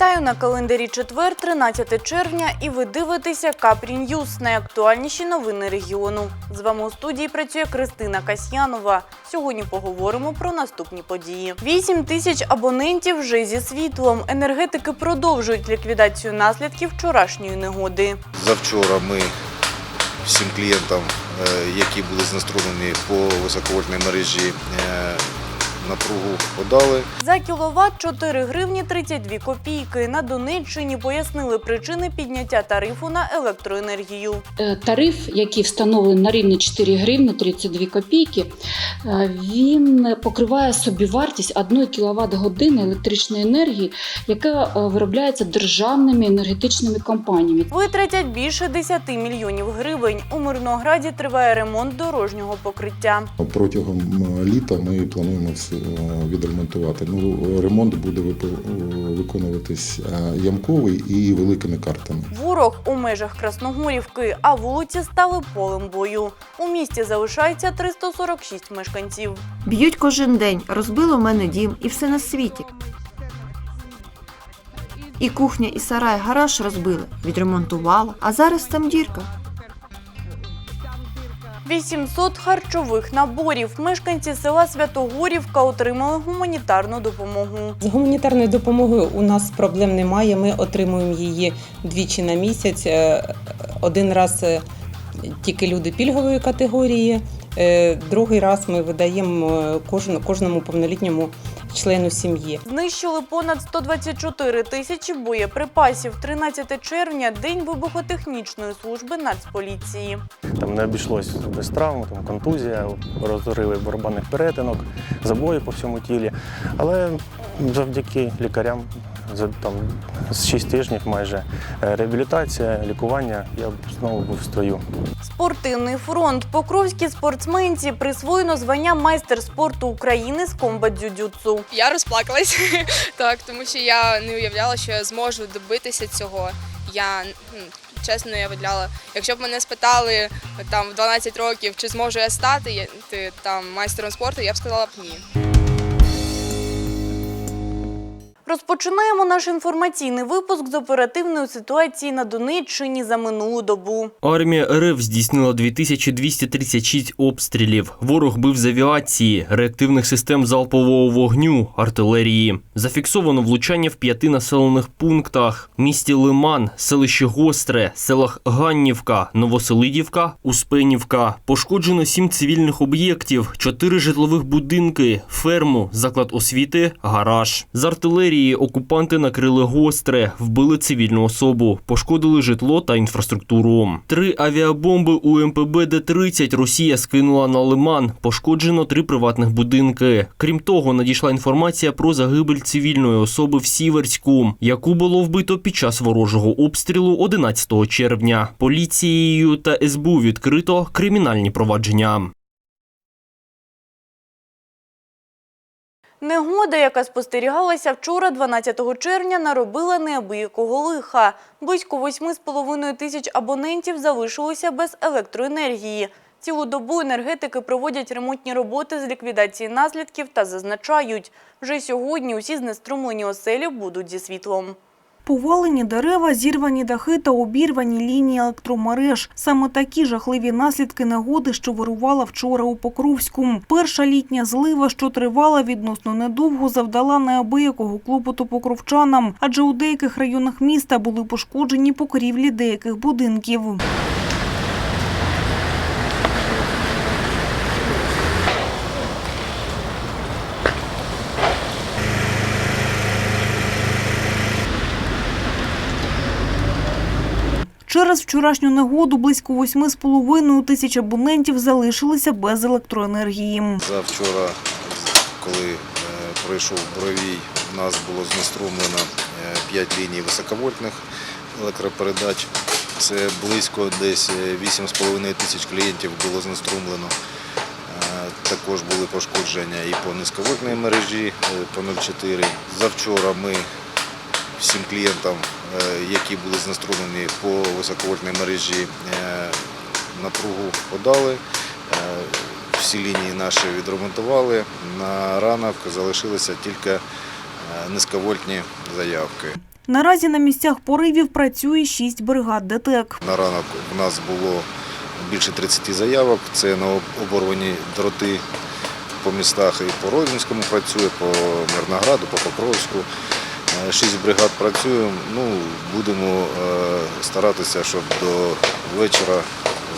Вітаю на календарі четвер, 13 червня, і ви дивитеся Капрі Ньюс, найактуальніші новини регіону. З вами у студії працює Кристина Касьянова. Сьогодні поговоримо про наступні події. 8 тисяч абонентів вже зі світлом. Енергетики продовжують ліквідацію наслідків вчорашньої негоди. Завчора ми всім клієнтам, е, які були знеструмлені по високовольтній мережі, е, напругу подали. За кіловат 4 гривні 32 копійки. На Донеччині пояснили причини підняття тарифу на електроенергію. Е, Тариф, який встановлений на рівні 4 гривні 32 копійки, е, він покриває собівартість 1 кВт години електричної енергії, яка е, виробляється державними енергетичними компаніями. Витратять більше 10 мільйонів гривень. У Мирнограді триває ремонт дорожнього покриття. Протягом літа ми плануємо все відремонтувати. Ну, ремонт буде виконуватись е, ямковий і великими картами. Ворог у межах Красногорівки, а вулиці стали полем бою. У місті залишається 346 мешканців. Б'ють кожен день, розбило в мене дім і все на світі. І кухня, і сарай, гараж розбили, відремонтувала, а зараз там дірка. 800 харчових наборів. Мешканці села Святогорівка отримали гуманітарну допомогу. З гуманітарною допомогою у нас проблем немає. Ми отримуємо її двічі на місяць. Е, Один раз е, тільки люди пільгової категорії, е, другий раз ми видаємо кожному повнолітньому члену сім'ї. Знищили понад 124 тисячі боєприпасів. 13 червня – день вибухотехнічної служби Нацполіції. Там не обійшлось без травм, там контузія, розриви барабанних перетинок, забої по всьому тілі. Але завдяки лікарям за там з 6 тижнів майже е, реабілітація, лікування, я знову був в строю. Спортивний фронт. Покровській спортсменці присвоєно звання майстер спорту України з комбат-дзюдзюцу. Я розплакалась, так, тому що я не уявляла, що я зможу добитися цього. Я чесно не уявляла. Якщо б мене спитали там в 12 років, чи зможу я стати я- ти, там майстером спорту, я б сказала б ні. Розпочинаємо наш інформаційний випуск з оперативної ситуації на Донеччині за минулу добу. Армія РФ здійснила 2236 обстрілів. Ворог бив з авіації, реактивних систем залпового вогню, артилерії. Зафіксовано влучання в п'яти населених пунктах: місті Лиман, селище Гостре, селах Ганнівка, Новоселидівка, Успенівка. Пошкоджено сім цивільних об'єктів, чотири житлових будинки, ферму, заклад освіти, гараж. З артилерії окупанти накрили гостре, вбили цивільну особу, пошкодили житло та інфраструктуру. Три авіабомби у МПБ Д-30 Росія скинула на Лиман. Пошкоджено три приватних будинки. Крім того, надійшла інформація про загибель цивільної особи в Сіверську, яку було вбито під час ворожого обстрілу 11 червня. Поліцією та СБУ відкрито кримінальні провадження. Негода, яка спостерігалася вчора, 12 червня, наробила неабиякого лиха. Близько 8,5 тисяч абонентів залишилося без електроенергії. Цілу добу енергетики проводять ремонтні роботи з ліквідації наслідків та зазначають, вже сьогодні усі знеструмлені оселі будуть зі світлом. Повалені дерева, зірвані дахи та обірвані лінії електромереж. Саме такі жахливі наслідки негоди, що вирувала вчора у Покровську. Перша літня злива, що тривала відносно недовго, завдала неабиякого клопоту покровчанам, адже у деяких районах міста були пошкоджені покрівлі деяких будинків. Через вчорашню негоду близько 8,5 тисяч абонентів залишилися без електроенергії. Завчора, коли е, пройшов бровій, в нас було знеструмлено 5 ліній високовольтних електропередач. Це близько десь е, 8,5 тисяч клієнтів було знеструмлено. Е, Також були пошкодження і по низьковольтній мережі е, по 0,4. Завчора ми всім клієнтам, е, які були знеструмлені по високовольтній мережі, е, напругу подали. Е, Всі лінії наші відремонтували. На ранок залишилися тільки е, низьковольтні заявки. Наразі на місцях поривів працює шість бригад ДТЕК. На ранок у нас було більше 30 заявок. Це на оборвані дроти по містах і по Розінському працює, по Мирнограду, по Покровську. Шість бригад працюємо. Ну, будемо е, старатися, щоб до вечора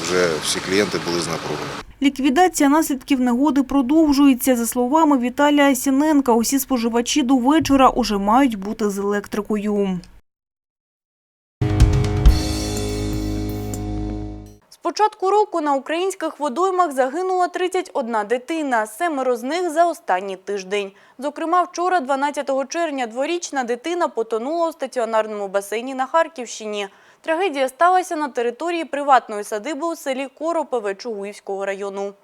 вже всі клієнти були з. Ліквідація наслідків негоди продовжується. За словами Віталія Сіненка, усі споживачі до вечора уже мають бути з електрикою. Початку року на українських водоймах загинула 31 дитина, семеро з них за останній тиждень. Зокрема, вчора, 12 червня, дворічна дитина потонула у стаціонарному басейні на Харківщині. Трагедія сталася на території приватної садиби у селі Коропеве Чугуївського району.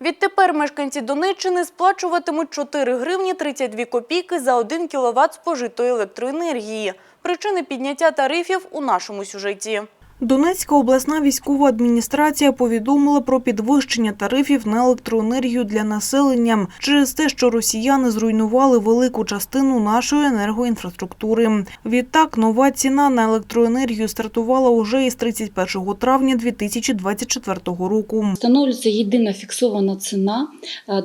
Відтепер мешканці Донеччини сплачуватимуть 4 гривні 32 копійки за 1 кіловат спожитої електроенергії. Причини підняття тарифів у нашому сюжеті. Донецька обласна військова адміністрація повідомила про підвищення тарифів на електроенергію для населення через те, що росіяни зруйнували велику частину нашої енергоінфраструктури. Відтак, нова ціна на електроенергію стартувала уже із 31 травня 2024 року. Встановлюється єдина фіксована ціна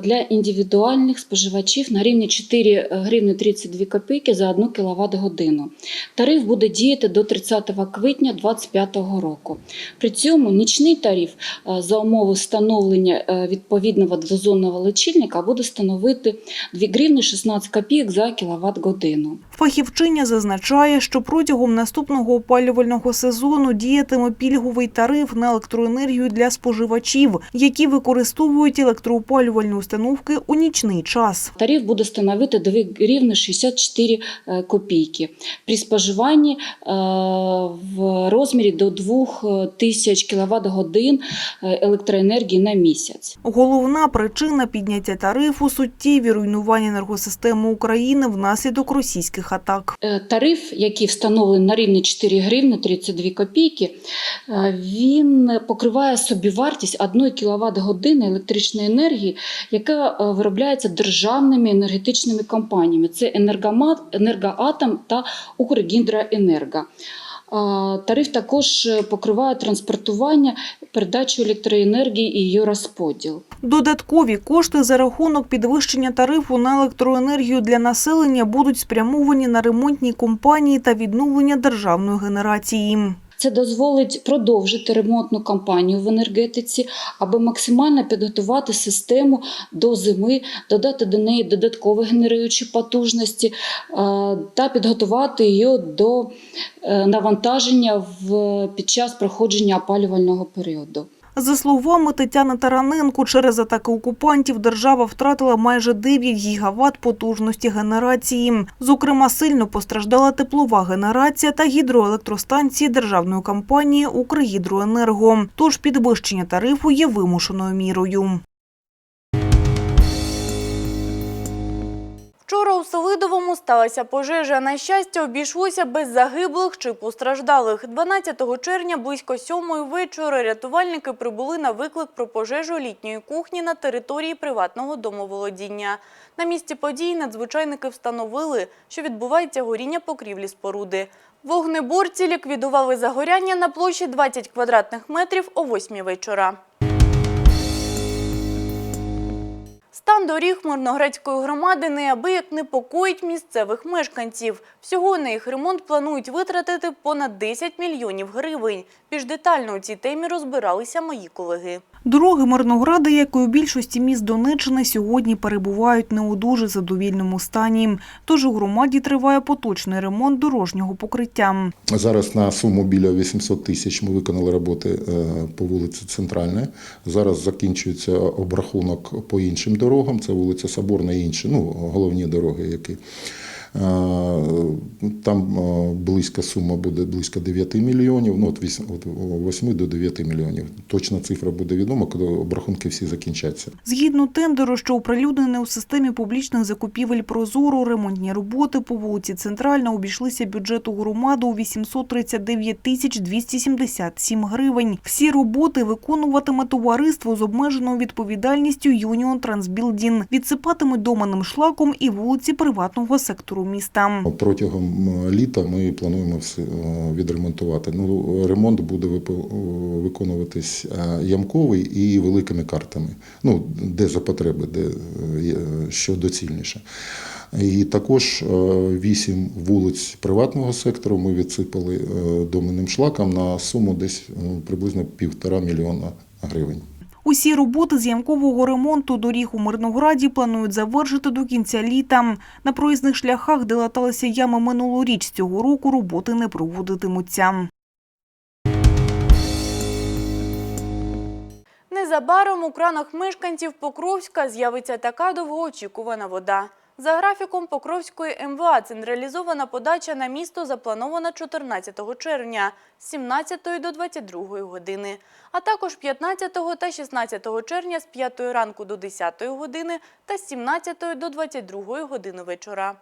для індивідуальних споживачів на рівні 4 гривні 32 копійки за 1 кВт годину. Тариф буде діяти до 30 квітня 2025 року. При цьому нічний тариф е, за умови встановлення е, відповідного двозонного лічильника буде становити 2 гривні 16 копійок за кВт годину. Фахівчиня зазначає, що протягом наступного опалювального сезону діятиме пільговий тариф на електроенергію для споживачів, які використовують електроопалювальні установки у нічний час. Тариф буде становити 2 гривни 64 е, копійки при споживанні в розмірі до 2000 кВт годин е, електроенергії на місяць. Головна причина підняття тарифу – суттєві руйнування енергосистеми України внаслідок російських атак. Е, Тариф, який встановлений на рівні 4 гривни 32 копійки, е, він покриває собівартість 1 кВт години електричної енергії, яка е, виробляється державними енергетичними компаніями. Це «Енергомат», «Енергоатом» та «Укргідроенерго». Тариф також е, покриває транспортування, передачу електроенергії і її розподіл. Додаткові кошти за рахунок підвищення тарифу на електроенергію для населення будуть спрямовані на ремонтні компанії та відновлення державної генерації. Це дозволить продовжити ремонтну кампанію в енергетиці, аби максимально підготувати систему до зими, додати до неї додаткові генеруючі потужності е, та підготувати її до е, навантаження під час проходження опалювального періоду. За словами Тетяни Тараненко, через атаки окупантів держава втратила майже 9 гігават потужності генерації. Зокрема, сильно постраждала теплова генерація та гідроелектростанції державної компанії «Укргідроенерго». Тож підвищення тарифу є вимушеною мірою. Вчора у Селидовому сталася пожежа. На щастя, обійшлося без загиблих чи постраждалих. 12 червня близько сьомої вечора рятувальники прибули на виклик про пожежу літньої кухні на території приватного домоволодіння. На місці події надзвичайники встановили, що відбувається горіння покрівлі споруди. Вогнеборці ліквідували загоряння на площі 20 квадратних метрів о 8 вечора. Стан доріг Мирноградської громади неабияк непокоїть місцевих мешканців. Всього на їх ремонт планують витратити понад 10 мільйонів гривень. Більш детально у цій темі розбиралися мої колеги. Дороги Мирнограда, як і у більшості міст Донеччини, сьогодні перебувають не у дуже задовільному стані. Тож у громаді триває поточний ремонт дорожнього покриття. Зараз на суму біля 800 тисяч ми виконали роботи е, по вулиці Центральна. Зараз закінчується обрахунок по іншим дорогам. Це вулиця Соборна і інші, ну, головні дороги, які Там близька сума буде близько 9 мільйонів, ну от 8, до 9 мільйонів. Точна цифра буде відома, коли обрахунки всі закінчаться. Згідно тендеру, що оприлюднений у системі публічних закупівель «Прозоро», ремонтні роботи по вулиці Центральна обійшлися бюджету громади у 839 тисяч 277 гривень. Всі роботи виконуватиме товариство з обмеженою відповідальністю «Юніон Трансбілдін». Відсипатимуть доманим шлаком і вулиці приватного сектору міста. Протягом е, літа ми плануємо все е, відремонтувати. Ну, ремонт буде е, виконуватись ямковий і великими картами. Ну, де за потреби, де що доцільніше. І також вісім вулиць приватного сектору ми відсипали доменним шлаком на суму десь приблизно півтора мільйона гривень. Усі роботи з ямкового ремонту доріг у Мирнограді планують завершити до кінця літа. На проїзних шляхах, де латалися ями минулоріч, цього року роботи не проводитимуться. Незабаром у кранах мешканців Покровська з'явиться така довгоочікувана вода. За графіком Покровської МВА централізована подача на місто запланована 14 червня з 17 до 22 години, а також 15 та 16 червня з 5 ранку до 10 години та з 17 до 22 години вечора.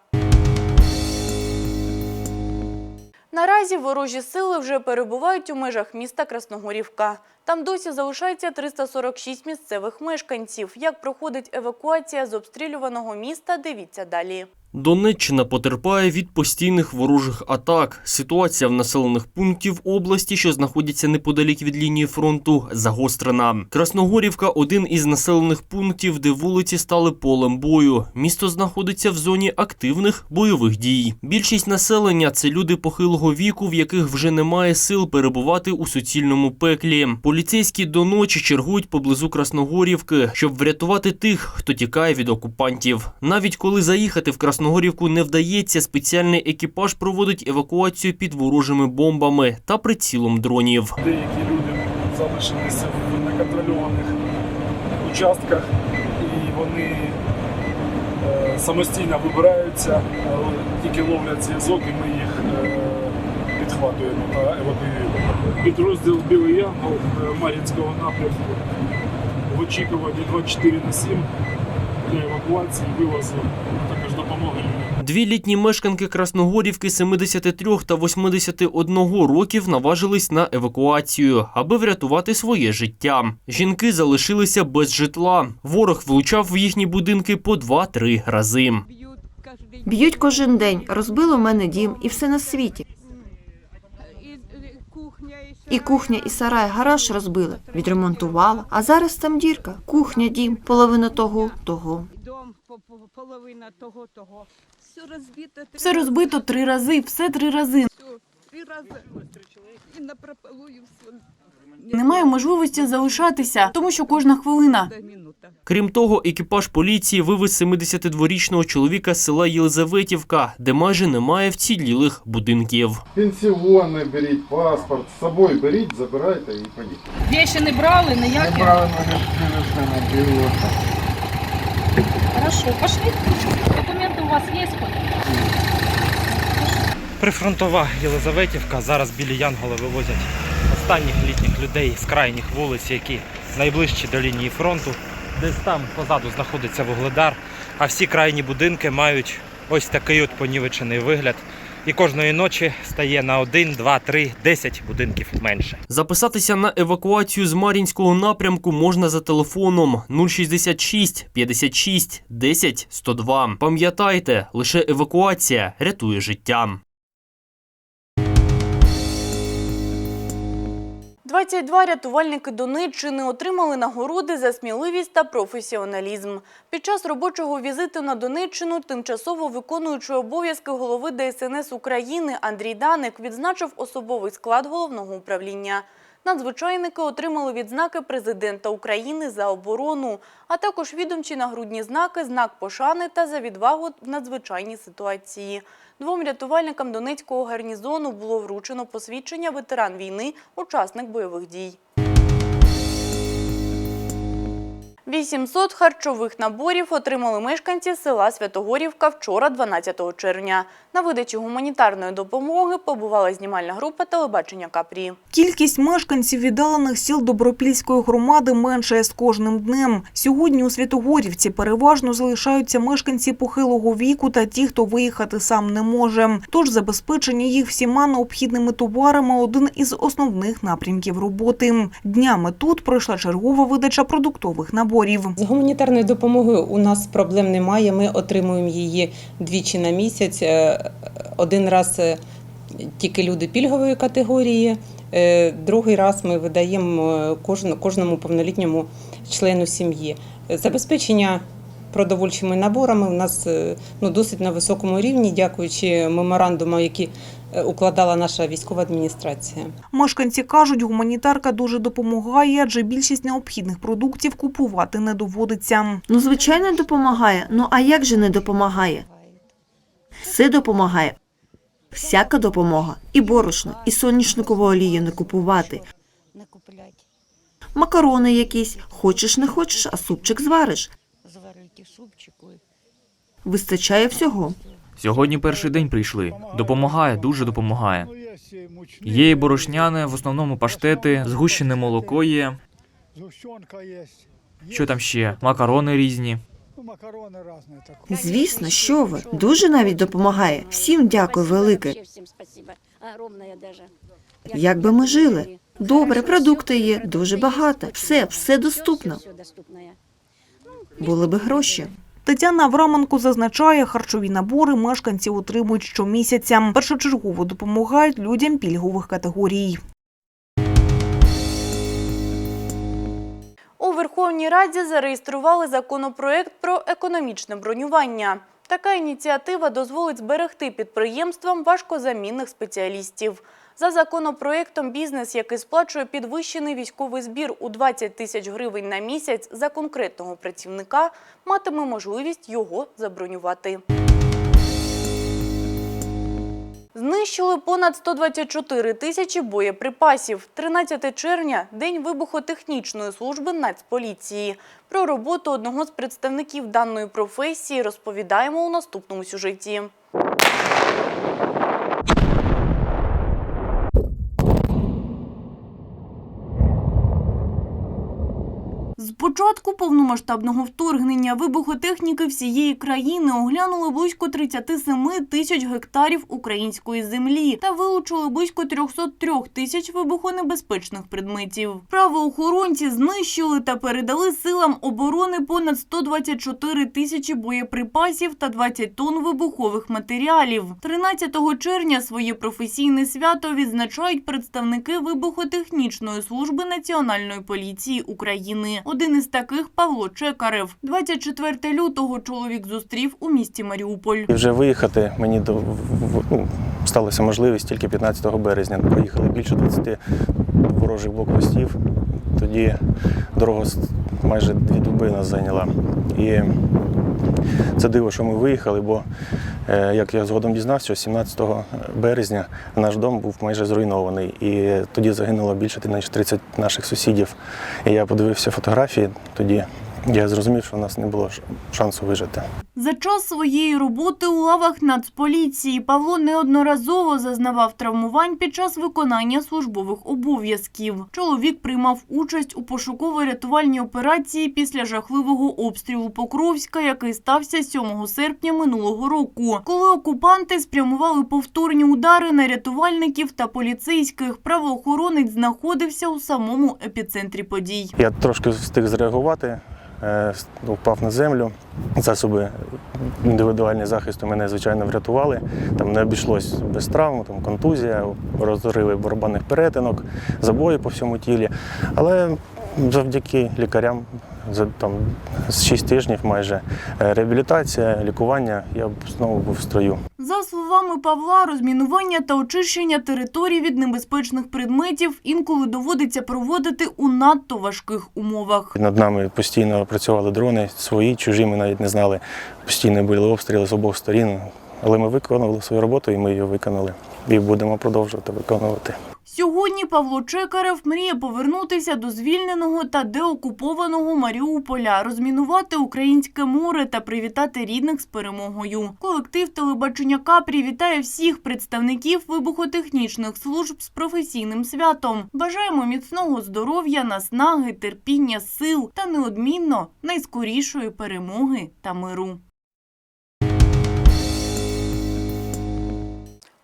Наразі ворожі сили вже перебувають у межах міста Красногорівка. Там досі залишається 346 місцевих мешканців. Як проходить евакуація з обстрілюваного міста, дивіться далі. Донеччина потерпає від постійних ворожих атак. Ситуація в населених пунктів області, що знаходяться неподалік від лінії фронту, загострена. Красногорівка один із населених пунктів, де вулиці стали полем бою. Місто знаходиться в зоні активних бойових дій. Більшість населення це люди похилого віку, в яких вже немає сил перебувати у суцільному пеклі. Поліцейські до ночі чергують поблизу Красногорівки, щоб врятувати тих, хто тікає від окупантів. Навіть коли заїхати в Красногорівку не вдається, спеціальний екіпаж проводить евакуацію під ворожими бомбами та прицілом дронів. Деякі люди залишилися в неконтрольованих участках і вони е, самостійно вибираються, е, тільки ловлять зв'язок і ми їх е, підхватуємо та евакуюємо. Підрозділ Білий Янгол Мар'їнського напрямку в очікуванні 24 на 7 для евакуації, вивозу, також. Дві літні мешканки Красногорівки 73 та 81 років наважились на евакуацію, аби врятувати своє життя. Жінки залишилися без житла. Ворог влучав в їхні будинки по 2-3 рази. Б'ють кожен день, розбило мене дім і все на світі. І кухня, і сарай, гараж розбили, відремонтувала. А зараз там дірка. Кухня, дім, половина того, того. Дом по- по- половина того, того. Все розбито. Все розбито три рази, все три рази. Все, три рази. І напропалую все. Немає можливості залишатися, тому що кожна хвилина. Минута. Крім того, екіпаж поліції вивез 72-річного чоловіка з села Єлизаветівка, де майже немає вцілілих будинків. Пенсіони беріть, паспорт, з собою беріть, забирайте і поїдьте. Вещи не брали, ніякі? Правильно не на біло. Хорошо, пошли. У вас є? Прифронтова Єлизаветівка. Зараз білі янголи вивозять останніх літніх людей з крайніх вулиць, які найближчі до лінії фронту. Десь там позаду знаходиться вугледар, а всі крайні будинки мають ось такий от понівечений вигляд. І кожної ночі стає на 1, 2, 3, 10 будинків менше. Записатися на евакуацію з Мар'їнського напрямку можна за телефоном 066 56 10 102. Пам'ятайте, лише евакуація рятує життя. 22 рятувальники Донеччини отримали нагороди за сміливість та професіоналізм. Під час робочого візиту на Донеччину тимчасово виконуючий обов'язки голови ДСНС України Андрій Даник відзначив особовий склад головного управління. Надзвичайники отримали відзнаки президента України за оборону, а також відомчі нагрудні знаки, знак пошани та за відвагу в надзвичайній ситуації. Двом рятувальникам Донецького гарнізону було вручено посвідчення ветеран війни, учасник бойових дій. 800 харчових наборів отримали мешканці села Святогорівка вчора, 12 червня. На видачі гуманітарної допомоги побувала знімальна група телебачення Капрі. Кількість мешканців віддалених сіл Добропільської громади меншає з кожним днем. Сьогодні у Святогорівці переважно залишаються мешканці похилого віку та ті, хто виїхати сам не може. Тож забезпечення їх всіма необхідними товарами – один із основних напрямків роботи. Днями тут пройшла чергова видача продуктових наборів. З гуманітарною допомогою у нас проблем немає. Ми отримуємо її двічі на місяць. Один раз е, тільки люди пільгової категорії, е, другий раз ми видаємо е, кожному повнолітньому члену сім'ї. Забезпечення продовольчими наборами у нас ну, досить на високому рівні, дякуючи меморандумам, які укладала наша військова адміністрація. Мешканці кажуть, гуманітарка дуже допомагає, адже більшість необхідних продуктів купувати не доводиться. Ну, звичайно, допомагає. Ну а як же не допомагає? Все допомагає. Всяка допомога. І борошно, і соняшникову олію не купувати. Макарони якісь. Хочеш, не хочеш, а супчик звариш. Вистачає всього. Сьогодні перший день прийшли. Допомагає, дуже допомагає. Є і борошняне, в основному паштети, згущене молоко є. Що там ще? Макарони різні. Звісно, що ви. Дуже навіть допомагає. Всім дякую велике. Як би ми жили? Добре, продукти є, дуже багато. Все, все доступно. Все. Були би гроші. Тетяна Авраменко зазначає, харчові набори мешканці отримують щомісяця. Першочергово допомагають людям пільгових категорій. У Верховній Раді зареєстрували законопроект про економічне бронювання. Така ініціатива дозволить зберегти підприємствам важкозамінних спеціалістів. За законопроектом бізнес, який сплачує підвищений військовий збір у 20 тисяч гривень на місяць за конкретного працівника, матиме можливість його забронювати. Знищили понад 124 тисячі боєприпасів. 13 червня – День вибухотехнічної служби Нацполіції. Про роботу одного з представників даної професії розповідаємо у наступному сюжеті. Початку повномасштабного вторгнення вибухотехніки всієї країни оглянули близько 37 тисяч гектарів української землі та вилучили близько 303 тисяч вибухонебезпечних предметів. Правоохоронці знищили та передали силам оборони понад 124 тисячі боєприпасів та 20 тонн вибухових матеріалів. 13 червня своє професійне свято відзначають представники вибухотехнічної служби Національної поліції України. Із таких Павло Чекарев. 24 лютого чоловік зустрів у місті Маріуполь. І вже виїхати мені до, ну, сталася можливість тільки 15 березня. Проїхали більше 20 ворожих блокпостів. Тоді дорога майже дві доби нас зайняла. І це диво, що ми виїхали, бо як я згодом дізнався, 17 березня наш дом був майже зруйнований. І тоді загинуло більше ніж 30 наших сусідів. І я подивився фотографії тоді. Я зрозумів, що у нас не було шансу вижити. За час своєї роботи у лавах Нацполіції Павло неодноразово зазнавав травмувань під час виконання службових обов'язків. Чоловік приймав участь у пошуково-рятувальній операції після жахливого обстрілу Покровська, який стався 7 серпня минулого року. Коли окупанти спрямували повторні удари на рятувальників та поліцейських, правоохоронець знаходився у самому епіцентрі подій. Я трошки встиг зреагувати, впав на землю. Засоби індивідуального захисту мене, звичайно, врятували. Там не обійшлось без травм, там контузія, розриви барабанних перетинок, забої по всьому тілі. Але завдяки лікарям за там з 6 тижнів майже е, реабілітація, лікування, я знову був в строю. За словами Павла, розмінування та очищення територій від небезпечних предметів інколи доводиться проводити у надто важких умовах. Над нами постійно працювали дрони, свої, чужі, ми навіть не знали. Постійно були обстріли з обох сторін. Але ми виконували свою роботу і ми її виконали. І будемо продовжувати виконувати. Сьогодні Павло Чекарев мріє повернутися до звільненого та деокупованого Маріуполя, розмінувати українське море та привітати рідних з перемогою. Колектив телебачення Капрі вітає всіх представників вибухотехнічних служб з професійним святом. Бажаємо міцного здоров'я, наснаги, терпіння, сил та неодмінно найскорішої перемоги та миру.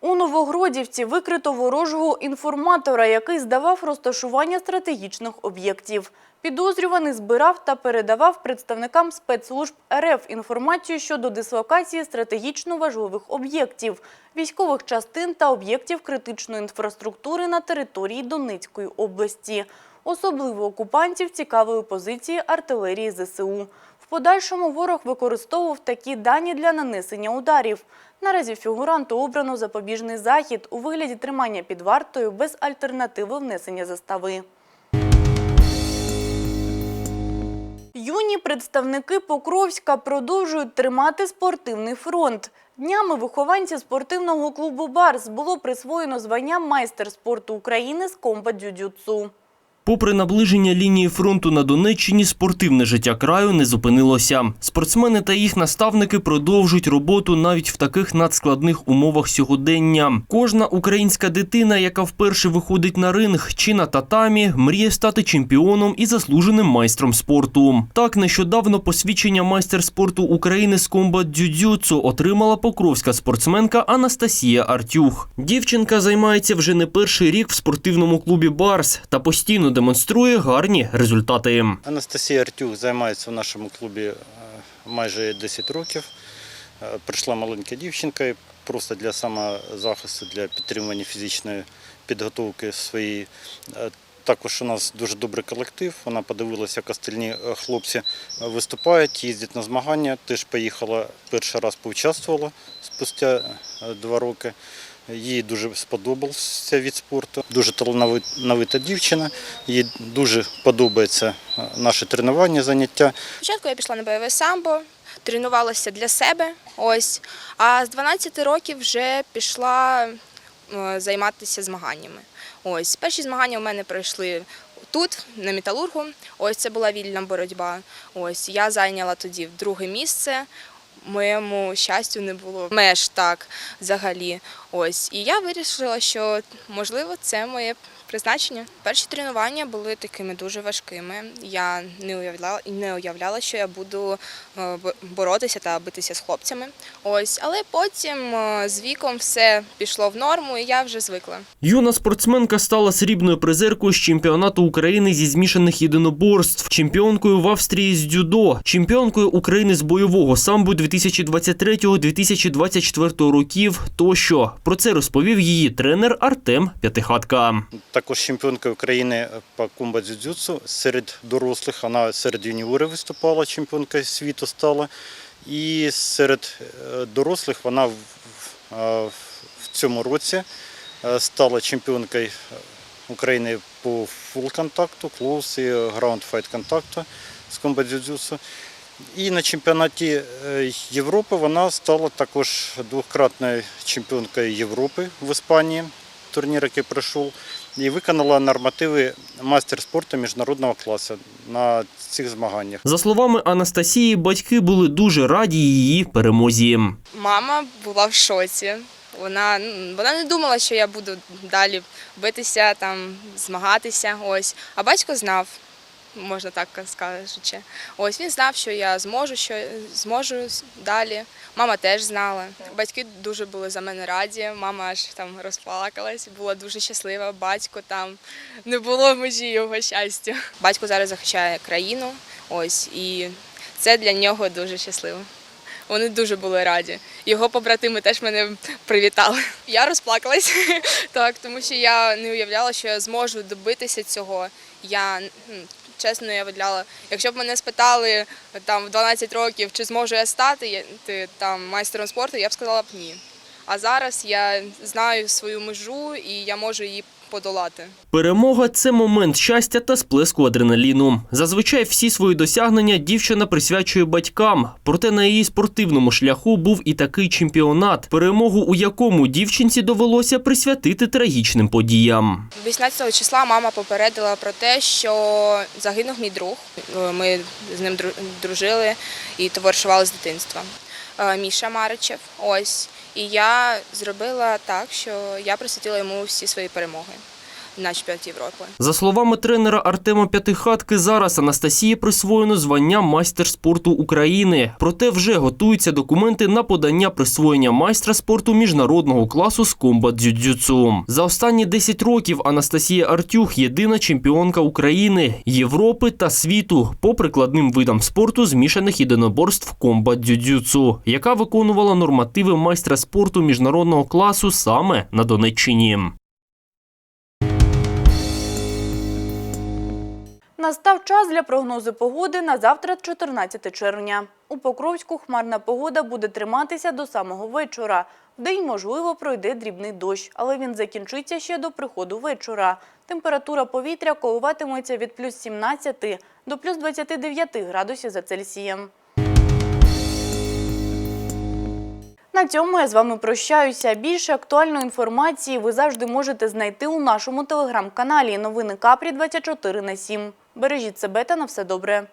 У Новогродівці викрито ворожого інформатора, який здавав розташування стратегічних об'єктів. Підозрюваний збирав та передавав представникам спецслужб РФ інформацію щодо дислокації стратегічно важливих об'єктів, військових частин та об'єктів критичної інфраструктури на території Донецької області. Особливо окупантів цікавили позиції артилерії ЗСУ. В подальшому ворог використовував такі дані для нанесення ударів. Наразі фігуранту обрано запобіжний захід у вигляді тримання під вартою без альтернативи внесення застави. Юні представники Покровська продовжують тримати спортивний фронт. Днями вихованці спортивного клубу «Барс» було присвоєно звання майстер спорту України з комбат-дзюдзюцу. Попри наближення лінії фронту на Донеччині, спортивне життя краю не зупинилося. Спортсмени та їх наставники продовжують роботу навіть в таких надскладних умовах сьогодення. Кожна українська дитина, яка вперше виходить на ринг чи на татамі, мріє стати чемпіоном і заслуженим майстром спорту. Так, нещодавно посвідчення майстер спорту України з комбат дзюдзюцу отримала покровська спортсменка Анастасія Артюх. Дівчинка займається вже не перший рік в спортивному клубі Барс та постійно демонструє гарні результати. Анастасія Артюх займається в нашому клубі е, майже 10 років. Е, Прийшла маленька дівчинка просто для самозахисту, для підтримування фізичної підготовки своєї. Е, Також у нас дуже добрий колектив. Вона подивилася, як остальні хлопці виступають, їздять на змагання. Теж поїхала перший раз поучаствувала спустя два роки. Їй дуже сподобався від спорту. Дуже талановита дівчина. Їй дуже подобається е, наше тренування, заняття. Спочатку я пішла на бойове самбо, тренувалася для себе. Ось. А з 12 років вже пішла е, займатися змаганнями. Ось. Перші змагання у мене пройшли тут, на металургу. Ось це була вільна боротьба. Ось я зайняла тоді друге місце. Моєму щастю не було меж так взагалі. Ось. І я вирішила, що можливо це моє призначення. Перші тренування були такими дуже важкими. Я не уявляла, не уявляла, що я буду е, боротися та битися з хлопцями. Ось, але потім е, з віком все пішло в норму, і я вже звикла. Юна спортсменка стала срібною призеркою з чемпіонату України зі змішаних єдиноборств, чемпіонкою в Австрії з дзюдо, чемпіонкою України з бойового самбо 2023-2024 років. Тощо про це розповів її тренер Артем П'ятихатка. Також чемпіонка України по комбат-дзюдзюцу серед дорослих. Вона серед юніорів виступала, чемпіонка світу стала. І серед е, дорослих вона в- е, цьому році е, стала чемпіонкою України по фул-контакту, клоус і граунд-файт контакту з комбат-дзюдзюцу. І на чемпіонаті Європи вона стала також двократною чемпіонкою Європи в Іспанії, турнір, який пройшов, і виконала нормативи мастер спорту міжнародного класу на цих змаганнях. За словами Анастасії, батьки були дуже раді її перемозі. Мама була в шоці. Вона, вона не думала, що я буду далі битися, там, змагатися. Ось. А батько знав, можна так скажучи. Ось він знав, що я зможу, що зможу далі. Мама теж знала. Батьки дуже були за мене раді. Мама аж там розплакалась, була дуже щаслива. Батько там не було межі його щастя. Батько зараз захищає країну. Ось і це для нього дуже щасливо. Вони дуже були раді. Його побратими теж мене привітали. Я розплакалась, так, тому що я не уявляла, що я зможу добитися цього. Я чесно я виділяла. Якщо б мене спитали там в 12 років, чи зможу я стати ти, там майстером спорту, я б сказала б ні. А зараз я знаю свою межу і я можу її подолати. Перемога це момент щастя та сплеску адреналіну. Зазвичай всі свої досягнення дівчина присвячує батькам. Проте на її спортивному шляху був і такий чемпіонат, перемогу у якому дівчинці довелося присвятити трагічним подіям. 18 числа мама попередила про те, що загинув мій друг. Ми з ним дру- дружили і товаришували з дитинства. Е, Міша Маричев. Ось. І я зробила так, що я присвятила йому всі свої перемоги на чемпіонаті Європи. За словами тренера Артема П'ятихатки, зараз Анастасії присвоєно звання майстер спорту України. Проте вже готуються документи на подання присвоєння майстра спорту міжнародного класу з комбат дзюдзюцу. За останні 10 років Анастасія Артюх єдина чемпіонка України, Європи та світу по прикладним видам спорту змішаних єдиноборств комбат дзюдзюцу, яка виконувала нормативи майстра спорту міжнародного класу саме на Донеччині. Настав час для прогнозу погоди на завтра, 14 червня. У Покровську хмарна погода буде триматися до самого вечора. Вдень, можливо, пройде дрібний дощ, але він закінчиться ще до приходу вечора. Температура повітря коливатиметься від плюс 17 до плюс 29 градусів за Цельсієм. На цьому я з вами прощаюся. Більше актуальної інформації ви завжди можете знайти у нашому телеграм-каналі Новини Капрі 24 на 7. Бережіть себе та на все добре.